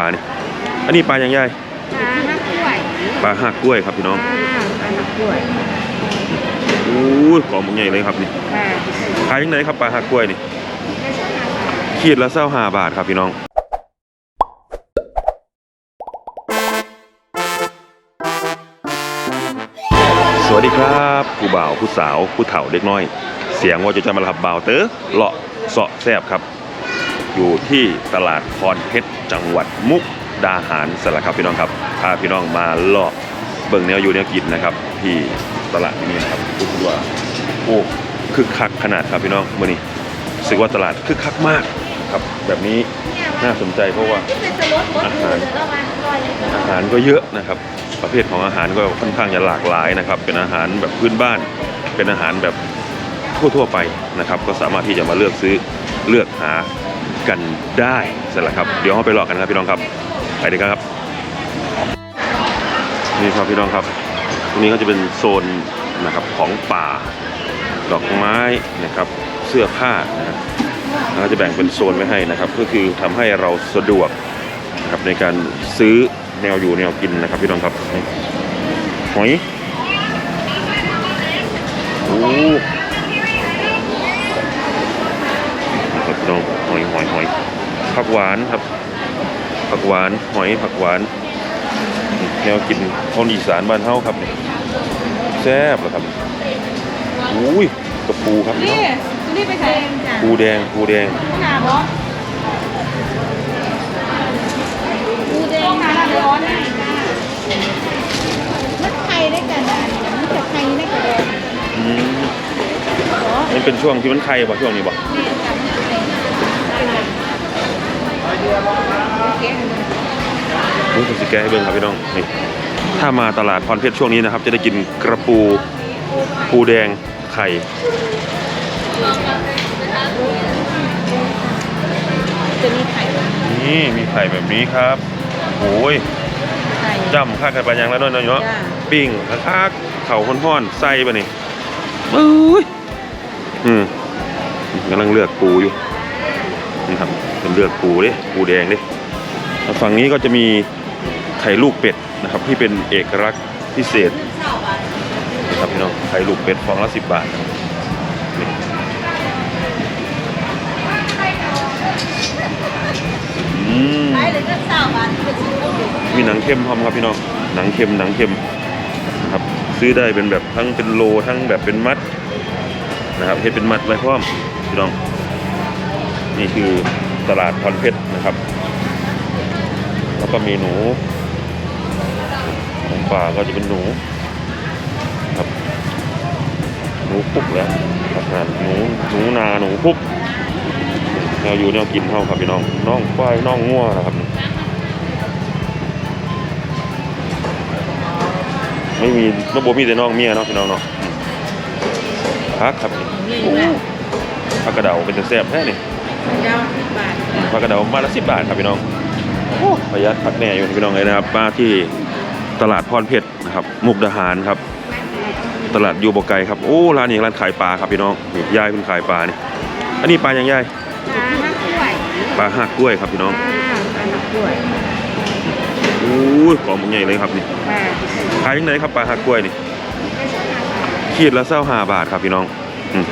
ปลาเนี่ยอันนี้ปลาอย่างใหญ่ปลาห้ากล้วยปลาหักกล้วยครับพี่น้องปลาปลาห้ากล้วยโอ้ยกล่องมันใหญ่เลยครับนี่ปลาขายยังไงครับปลาหักกล้วยนี่ขีดละเศร้าห้าบาทครับพี่น้องสวัสดีครับผู้บ่าวผู้สาวผู้เฒ่าเด็กน้อย เสียงว่าจะจะมารับบ่าวเต๋อเลาะเสาะแซบครับ อยู่ที่ตลาดพรเพชรจังหวัดมุกดาหารสระครับพี่น้องครับพาพี่น้องมาลาะเบิ่งแนวอยู่แนวกินนะครับที่ตลาดที่นี้นะครับรู้สึกว่าโอ้คึกคักขนาดครับพี่น้องมื่อนี้สึกว่าตลาดคึกคักมากครับ แบบนี้น่าสนใจเพราะว่าอแล้วมันลอยเลยอาหารก็เยอะนะครับ ประเภทของอาหารก็ค่อนข้างจะหลากหลายนะครับ เป็นอาหารแบบพื้นบ้าน เป็นอาหารแบบทั่วๆไปนะครับ ก็สามารถที่จะมาเลือกซื้อเลือกหา กันได้เสร็จและครับเดี๋ยวเราไปรอกันครับพี่น้องครับไปดีกันครับ นี่ครับพี่น้องครับตรงนี้ก็จะเป็นโซนนะครับของป่า ดอกไม้นะครับเสื้อผ้านะครับก็จะแบ่งเป็นโซนไว้ให้นะครับ ก็คือทำให้เราสะดวกนะครับในการซื้อแนวอยู่แนวกินนะครับพี่น้องครับหอยโอ้ พี่น้องหอยหอยหอยผักหวานครับ ผักหวานหอยผักหวานนี่แนวกินคนอีสานบ้านเฮาครับนี่แซ่บเหรอครับอุ้ยกระปูครับพี่น้องนี่ไปใส่จ้ะปูแดงปูแดงหนาบอปูแดงหนาร้อนนะมันไทยได้กันนะมันจะไทยได้กันเลยอืมนี่เป็นช่วงที่มันไข่ป่ะช่วงนี้ป่ะ นี่คือสิแกะให้เบิ่งครับพี่น้องนี่ถ้ามาตลาดพรเพชรช่วงนี้นะครับ จะได้กินกระปูปูแดงไข่จะมีไข่นี่มีไข่แบบนี้ครับโอ้ยไข่จ้ำข้าวไข่ปลายังแล้วด้วยเนาะจ้าปิ้งคักๆเข่าห้อนๆไส้ปะนี่อุ้ยอืมกำลังเลือกปูอยู่นี่ครับ เป็นเลือกปูดิปูแดงดิแล้ฝั่งนี้ก็จะมีไข่ลูกเป็ดนะครับ ที่เป็นเอกลักษณ์พิเศษนะครับพี่น้องไข่ลูกเป็ดฟองละสิบบาทมีหนังเค็มพร้อมครับพี่น้องหนังเค็มหนังเค็มนะครับ ซื้อได้เป็นแบบทั้งเป็นโลทั้งแบบเป็นมัดนะครับเฮ็ดเป็นมัดไว้พร้อมพี่น้องนี่คือ ตลาดพรเพชรนะครับ แล้วก็มีหนูของป่าก็จะเป็นหนูครับหนูพุกแล้วครับหนูหนูนาหนูพุกแนวอยู่แนวกินเท่าครับพี่น้องน้องควายน้องงัวนะครับ ไม่มีระบบมีแต่น้องเมียเนาะพี่น้องเนาะพักครับพักกระเดาเป็นจะแซ่บแท้นี่ ยาวสิบบาทพักกระเดามาละสิบบาทครับพี่น้องประหยัดพักแน่อยู่พี่น้องเลยนะครับมาที่ตลาดพรเพชรนะครับมุกดาหารครับ ตลาดยูโบไกครับโอ้ร้านนี้ร้านขายปลาครับพี่น้องนี่ยายคุณขายปลานี่อันนี้ปลาอย่างยายปลาห้ากล้วยปลาหักกล้วยครับพี่น้องปลาปลาห้ากล้วยโอ้ยของมันใหญ่เลยครับนี่ปลาขายยังไงครับปลาหักกล้วยนี่ขีดละเศร้าห้าบาทครับพี่น้องอืม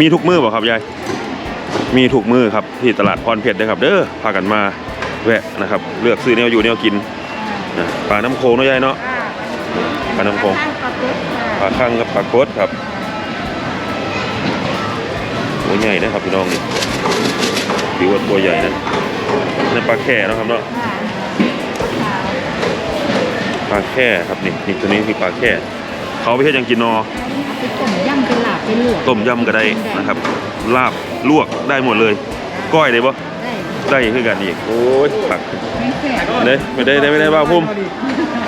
มีทุกมือเปล่าครับยาย มีทุกมือครับที่ตลาดพรเพชรนะครับ เด้อพากันมาแวะนะครับ เลือกซื้อแนวอยู่แนวกินนะปลาน้ำโขงเนาะยายเนาะปลาน้ำโขงปลาคังกับปลาโคดครับตัวใหญ่นะครับพี่น้องนี่ถือว่าตัวใหญ่นะนี่ปลาแค่เนาะครับเนาะปลาแค่ครับนี่นี่ตัวนี้คือปลาแค่เขาไปเฮ็ดหยังกินนอเป็นต้มยำเป็นหลาบเป็นหลวกต้มยำก็ได้นะครับ ลาบลวกได้หมดเลย ก้อยได้ปะได้ได้คือกันอีกโอ้ยผักไม่แข็งเด้ไม่ได้ได้ไม่ได้บ้าพุ่ม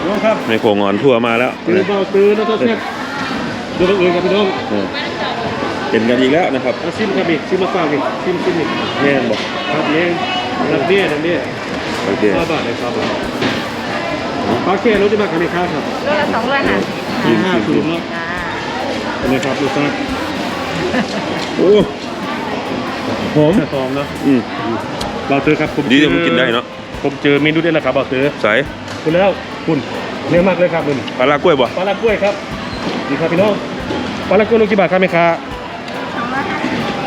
น้องครับไม่โคงอนทั่วมาแล้วซื้อเบาซื้อแล้วต้องเซ็ตดูบังเอิญกับพี่น้องเออเป็นกันอีกแล้วนะครับเอาซิมครับอีกซิมมาฝากอีกซิมซิมอีกแม่นบอกครับเลี้ยงรับเนี่ยนั่นเนี่ยโอเคห้าบาทเลยครับปลาเค็รถจะมากันไหมครับครับโลละสองร้อยห้าสิบยี่ห้าศูนย์เนาะจ้าเป็นไงครับดูซ่าโอ้ หอมซองเนาะอืมเราซื้อครับผมดีที่มันกินได้เนาะผมเจอเมนูเด็ดแล้วครับบ่าวเตือใส่คุณแล้วคุณเนี่ยมากเลยครับมึงปลาลากล้วยบ่ปลาลากล้วยครับนี่ครับพี่น้องปลาลากล้วยลูกกี่บาทครับแม่ค้า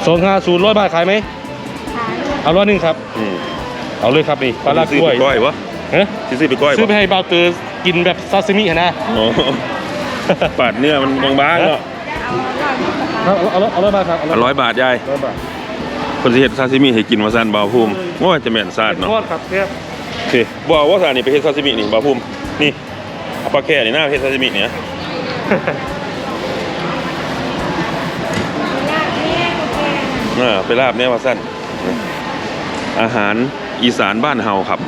สองห้าศูนย์ร้อยบาทขายไหมขายเอาร้อยหนึ่งครับอืมเอาเลยครับนี่ปลาลากซื้อกล้วยไปก้อยวะฮะสิซื้อไปก้อยซื้อไปบ่ให้บ่าวเตือกินแบบซาซิมินะอ๋อปาดเนื้อมันบางๆเนาะเอาร้อยยี่สิบบาทเอาเอาเอาร้อยบาทครับเอาอะร้อยบาทยายร้อยบาท คนสิเฮ็ดซาซิมิให้กินมาซั่นบ่าวภูมิว่าจะแม่นซาดเนาะทอดครับเนี่ยโอเคบ่เอาว่าซานี่ไปเฮ็ดซาซิมินี่บ่าวภูมินี่เอาปลาแค่นี่นะไปเฮ็ดซาซิมิเนี่ยอ่าไปลาบเนี่ยว่าสั้นอาหารอีสานบ้านเฮาครับ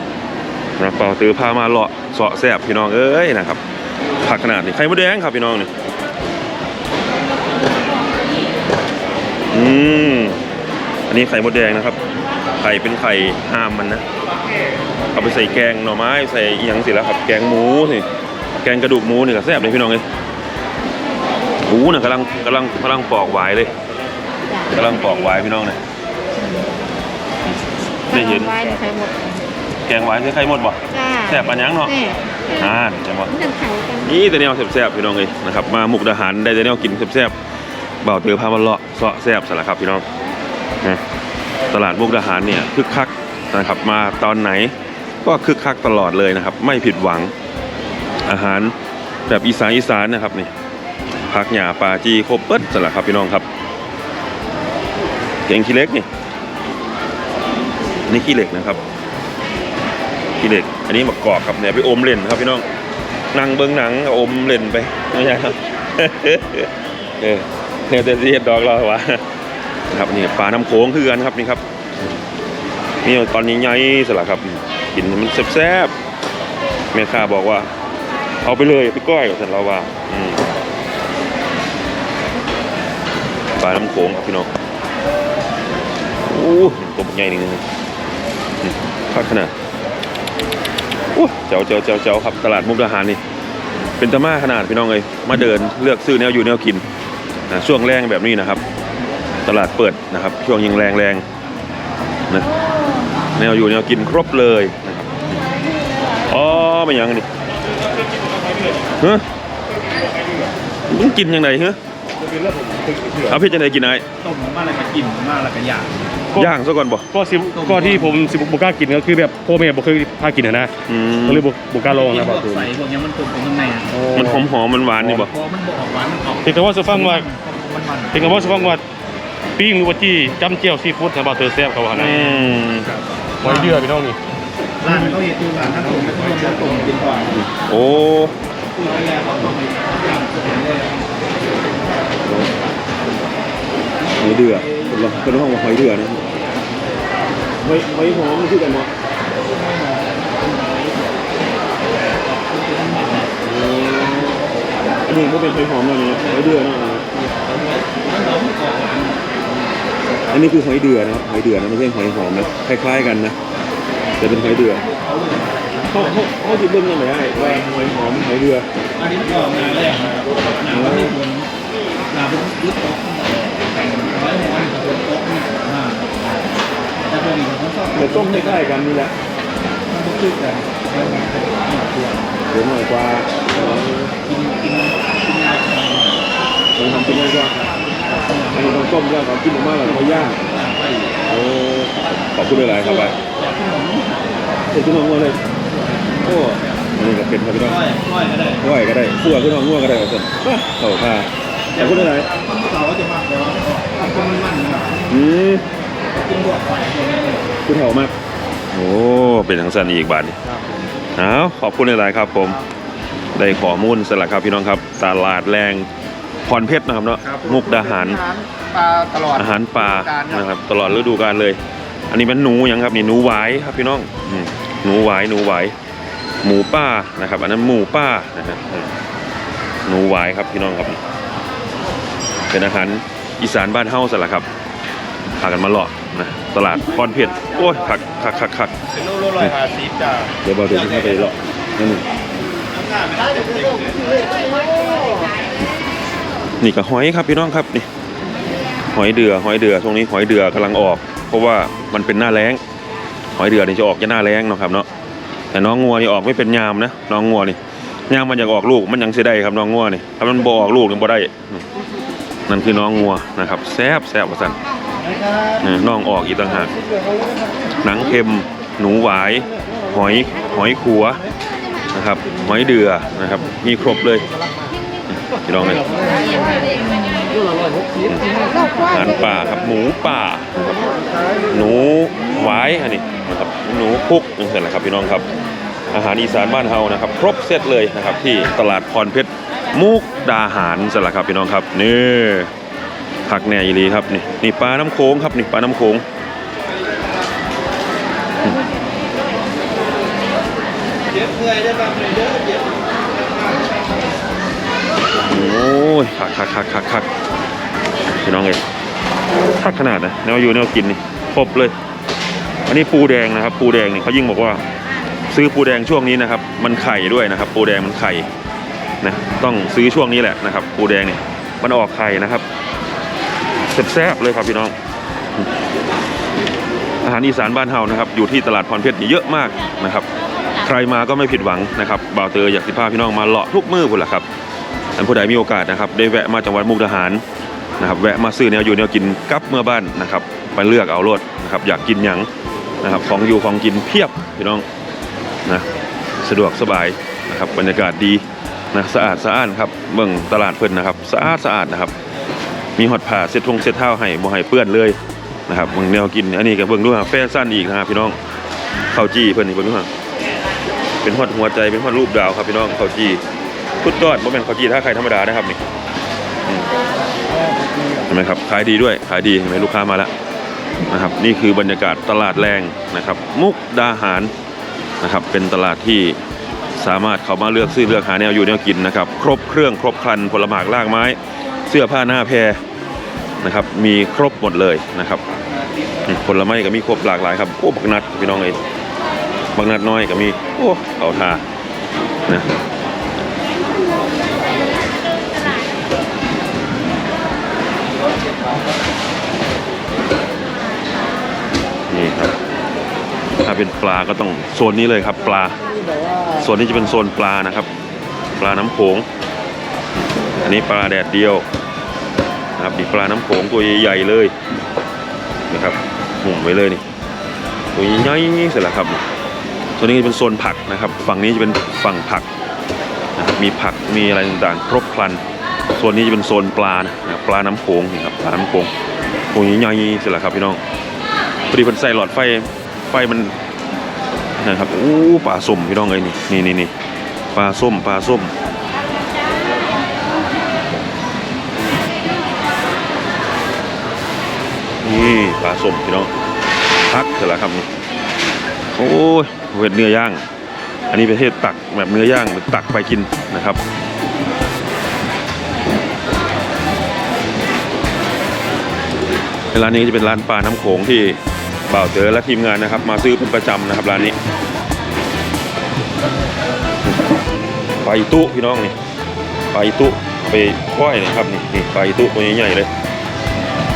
นะเป่าตือพามาเลาะเสาะแสบพี่น้องเอ้ยนะครับผักขนาดนี้ไข่มดแดงครับพี่น้องนี่อืม อันนี้ไข่มดแดงนะครับ ไข่เป็นไข่ห้ามมันนะ เอาไปใส่แกงหน่อไม้ใส่อีหยังสิแล้วครับ แกงหมูสิ แกงกระดูกหมูนี่ก็แซ่บเลยพี่น้องเลยหมูน่ะกำลังกำลังกำลังปอกหวายเลยกำลังปอกไว้พี่น้องเนี่ยได้เห็น ไว้ในไข่หมดแกงไว้คือไข่หมดบ่จ้าแซ่บปานยังเนาะ แซ่บอ่าใช่บ่มันจะไข่กันนี่แต่แนวแซ่บๆพี่น้องเลยนะครับมามุกดาหารได้แต่แนวกินแซ่บๆเบ่าวเตือพามาเลาะเสาะแซ่บสละครับพี่น้อง นะตลาดมุกดาหารเนี่ยคึกคักนะครับมาตอนไหนก็คึกคักตลอดเลยนะครับ ไม่ผิดหวังอาหารแบบอีสานอีสานนะครับนี่ผักหญ้าปลาจีครบเปิดสละครับพี่น้องครับเก่งขี้เล็กนี่นี่ขี้เหล็กนะครับขี้เหล็ก อันนี้มะกรอกครับเนี่ยไปอมเล่นครับพี่น้องนั่งเบิ้งหนังอมเล่นไปไม่ใช่ครับเออเนี่ยจะเรียดดอกเราวะ นะครับนี่ปลาน้ำโขงคือกันครับนี่ครับนี่ตอนนี้ใหญ่สละครับกินมันแซ่บๆแม่ค้าบอกว่า เอาไปเลยไปก้อยกับฉันเราว่าปลาน้ำโขงครับพี่น้องโอ้ตัวใหญ่หนึ่งพักขนาดโอ้เจ้าเจ้าเจ้าเจ้าครับตลาดมุกดาหารนี่เป็นตะมาขนาดพี่น้องเลยมาเดินเลือกซื้อแนวอยู่แนวกินนะช่วงแรงแบบนี้นะครับ ตลาดเปิดนะครับ ช่วงยิงแรงแรงนะแนวอยู่แนวกินครบเลยนะครับอ๋อไม่ยังนี่ฮะมึงกินยังไงฮะเอาพี่จะไหนกินไอ้ต้มมาอะไรก็กินมาอะไรก็อยากย่างซะก่อนบ่ก็สิก็ที่ผมสิบกล้ากินก็คือแบบพ่อแม่บอกเคยพากินอะนะอืมก็เลยบอกบอกกล้าลองกินนะพบ่าววกเตือใส่พวกยังมันตุ่มตรงข้างในอะมันหอมหอมมันหวานนี่บ่พอมันบอกออกหวานมันออกเพียงแต่ว่าสุฟังว่ามันมันเพียงแต่ว่าสุฟังว่า ปิ้งหรือว่าจี้จำเจียวซีฟู้ดนะบ่าวเตือแซ่บเขาว่านะอืมหอยเดือพี่น้องนี่ร้านเขาเห็นดูร้านนั่งตุ่มก็ต้องตุ่มกินก่อนโอ้คุยกันแล้วเขาต้องไปย่างเห็นเลยหอยเดือเป็นห้องหอยเดือนะหอยหอยหอมคือกันเนาะอันนี้ก็เป็นหอยหอมแล้วเนาะหอยเดือเนาะ อันนี้คือหอยเดือนะครับหอยเดือนะไม่ใช่หอยหอมนะคล้ายๆกันนะแต่เป็นหอยเดือเขาเขาเขาจะเบิ่งยังไงได้ว่าหอยหอมหอยเดืออันนี้ก็งานแรกนะงานวันนี้คนงานเป็นยึดโต๊ะแต่งร้อยหัวกับบนโต๊ะนี่อ่าแต่พอดีเขาชอบแต่ต้มคล้ายๆกันนี่แหละมันก็คือกันแล้วมันเป็นหนักตัวเดี๋ยวหน่อยกว่ากินกินกินงานเราทำเป็นง่ายกว่า อันนี้ต้องต้มย่างก่อนกินออกมาแล้วเขาย่างโอ้ขอบคุณหลายๆครับไปเด็กขึ้นมาง่วงเลยโอ้อันนี้ก็เป็นครับพี่น้องก้อยก้อยก็ได้ง่อยก็ได้ขั่วขึ้นมาง่วงก็ได้ครับท่านเข้าท่าขอบคุณหลายคนเขาจะมากแต่ว่าคนมันมันนะอืมกินบวกไปคุณเถ่ามากโอ้เป็นทางสันอีกบาทนี่เอาขอบคุณหลายๆครับผมได้ข้อมูลสลักครับพี่น้องครับ ตลาดแรง รเพชรนะครับเนาะมุกดาหารปลาตลอดอาหารป่านะครับ ตลอดฤดูกาลเลย อันนี้เป็นหนูหยังครับนี่หนูหวายครับพี่น้องอืมหนูหวายหนูหวายหมูป่านะครับ อันนั้นหมูป่านะฮะอืมหนูหวายครับพี่น้องครับ เป็นอาหารอีสานบ้านเฮาสละครับพากันมาเลาะนะตลาดพรเพชรโอ้ยคักคักคักคักเป็นโลโลลอยหาซีจ้าเดี๋ยวบอกเดี๋ยวจะไปเลาะนั่นหนึ่ง นี่ก็หอยครับพี่น้องครับนี่หอยเดือหอยเดือช่วงนี้หอยเดือกำลังออก เพราะว่ามันเป็นหน้าแล้งหอยเดือนี่จะออกจะหน้าแรงเนาะครับเนาะแต่น้องงัวนี่ออกไม่เป็นยามนะน้องงัวนี่ยามมันอยากออกลูกมันยังเสียได้ครับน้องงัวนี่ถ้ามันบ่ออกลูกนี่บ่ได้นั่นคือน้องงัวนะครับแซบแซบว่าซั่นน้องออกอีกต่างหากหนังเค็มหนูหวาย หอยหอยขัวนะครับหอยเดือนะครับมีครบเลย พี่น้องเลยอาหารป่าครับหมูป่านะครับหนูหวายอันนี้นะครับหนูพุกนี่แหละครับพี่น้องครับ อาหารอีสานบ้านเฮานะครับ ครบเซตเลยนะครับ ที่ตลาดพรเพชรมุกดาหารสละครับพี่น้องครับนี่ผักแหน่ยีรีครับนี่นี่ปลาน้ำโขงครับนี่ปลาน้ำโขงเจ็บเมื่อยได้บ้างเลยเด้อเจ็บ โอ้ย คักคักคักพี่น้องเอ้ยคักขนาดนะแนวอยู่แนวกินนี่ครบเลย อันนี้ปูแดงนะครับ ปูแดงนี่เขายิ่งบอกว่า ซื้อปูแดงช่วงนี้นะครับ มันไข่ด้วยนะครับ ปูแดงมันไข่นะต้องซื้อช่วงนี้แหละนะครับ ปูแดงนี่มันออกไข่นะครับแซ่บๆเลยครับพี่น้อง อาหารอีสานบ้านเฮานะครับ อยู่ที่ตลาดพรเพชรนี่เยอะมากนะครับ ใครมาก็ไม่ผิดหวังนะครับบ่าวเตออยากสิพาพี่น้องมาเลาะทุกมือพุ่นแหละครับ อันผู้ใดมีโอกาสนะครับ ได้แวะมาจังหวัดมุกดาหารนะครับ แวะมาซื้อแนวอยู่แนวกินกลับเมื่อบ้านนะครับไปเลือกเอารถนะครับอยากกินหยังนะครับของอยู่ของกินเพียบพี่น้องนะสะดวกสบายนะครับบรรยากาศดีนะสะอาดสะอ้านครับเบิ่งตลาดเพิ่นนะครับสะอาดสะอาดนะครับ มีหอดผ้าเซ็ตทงเซ็ตเท้าให้บ่ให้เปื้อนเลยนะครับเบิ่งแนวกินอันนี้ก็เบิ่งดูฮะแฟชั่นอีกนะครับพี่น้องข้าวจี้เพิ่นนี่เบิ่งดูฮะเป็นฮอดหัวใจเป็นฮอดรูปดาวครับพี่น้องข้าวจี้ พุดยอดบ่แม่นข้าวจีถ้าใครธรรมดานะครับนี่อืมเห็นไหมครับขายดีด้วยขายดีเห็นไหมลูกค้ามาแล้วนะครับนี่คือบรรยากาศตลาดแรงนะครับ มุกดาหารนะครับเป็นตลาดที่สามารถเข้ามาเลือกซื้อเลือกหาแนวอยู่แนวกินนะครับ ครบเครื่องครบครันผลหมากลากไม้ เสื้อผ้าหน้าแพรนะครับ มีครบหมดเลยนะครับอืมผลไม้ก็มีครบหลากหลายครับโอ้บักนัดพี่น้องเอ้ยบักนัดน้อยก็มีโอ้เอาทานะ นี่ครับ ถ้าเป็นปลาก็ต้องโซนนี้เลยครับ ปลาโซนนี้จะเป็นโซนปลานะครับ ปลาน้ำโขงอันนี้ปลาแดดเดียวนะครับนี่ปลาน้ำโขงตัวใหญ่ๆเลยนะครับหุ่มไว้เลยนี่ตัวใหญ่ๆเสร็จแล้วครับตัวนี้จะเป็นโซนผักนะครับ ฝั่งนี้จะเป็นฝั่งผักนะครับมีผักมีอะไรต่างๆ ครบครัน ส่วนนี้จะเป็นโซนปลานะปลาน้ำโขงนี่ครับปลาน้ำโขงตัวใหญ่ๆเสร็จแล้วครับพี่น้องพอดีเพิ่นใส่หลอดไฟไฟมันนะครับโอ้ปลาส้มพี่น้องเอ้ยนี่นี่นี่นี่ปลาส้มปลาส้มนี่ปลาส้มพี่น้องพักเสร็จแล้วครับนี่โอ้ยเวทเนื้อย่าง อันนี้ประเทศตักแบบเนื้อย่างตักไปกินนะครับ ร้านนี้จะเป็นร้านปลาน้ำโขงที่บ่าวเจอและทีมงานนะครับ มาซื้อเป็นประจำนะครับร้านนี้ปลาอีตุพี่น้องนี่ปลาอีตุไปควายนะครับนี่นี่ปลาอีตุตัวใหญ่ๆเลย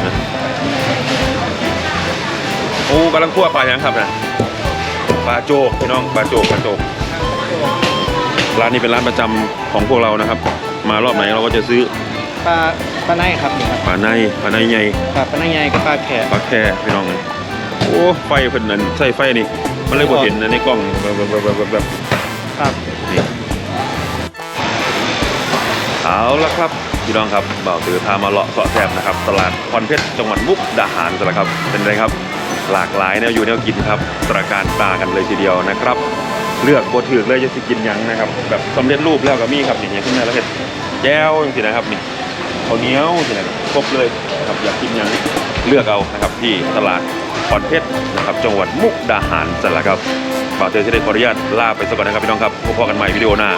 นะโอ้กำลังคั่วปลาอยังครับนะปลาโจกพี่น้องปลาโจกปลาโจกร้านนี้เป็นร้านประจำของพวกเรานะครับ มารอบไหนเราก็จะซื้อปลา ปลาในครับนี่ครับปลาในปลาในใหญ่ปลาปลาในใหญ่กับปลาแขกปลาแค่พี่น้องเลยโอ้ไฟเพิ่นนั่นใส่ไฟนี่ มันเลยบ่เห็นนะในกล้องนี่แบบแบบแบบแบบแบบครับนี่เอาละครับพี่น้องครับบ่าวตือพามาเลาะเสาะแสบนะครับ ตลาดพรเพชรจังหวัดมุกดาหารสละครับเป็นไรครับ หลากหลายแนวอยู่แนวกินครับตระการตากันเลยทีเดียวนะครับ เลือกบถือเลยจะสิกินหยังนะครับ แบบสำเร็จรูปแล้วก็มีครับอย่างเงี้ยขึ้นมาแล้วเห็ดแก้วอย่างสินะครับนี่ ข้าวเหนียวสินะครับครบเลยนะครับอยากกินหยังเลือกเอานะครับที่ตลาดพรเพชรนะครับจังหวัดมุกดาหารสละครับบ่าวเตยที่ได้ขออนุญาตลาไปสักก่อนนะครับพี่น้องครับพบกันใหม่วิดีโอหน้า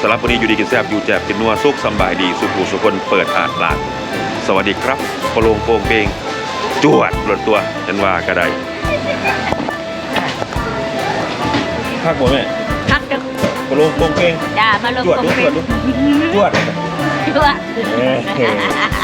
สำหรับวันนี้อยู่ดีกินแซ่บอยู่แจบกินนัวสุขสำบายดีสุขหูสุขคนเปิดอ่านร้านสวัสดีครับโปโลงโปงเพลงจวดหล่นตัวฉันว่ากระไดภาคหมดไหมพักจะโปโลงโปงเพลงด่ามาลงจวดคอมดูเมจวนดต์ดูจวด จวดเออ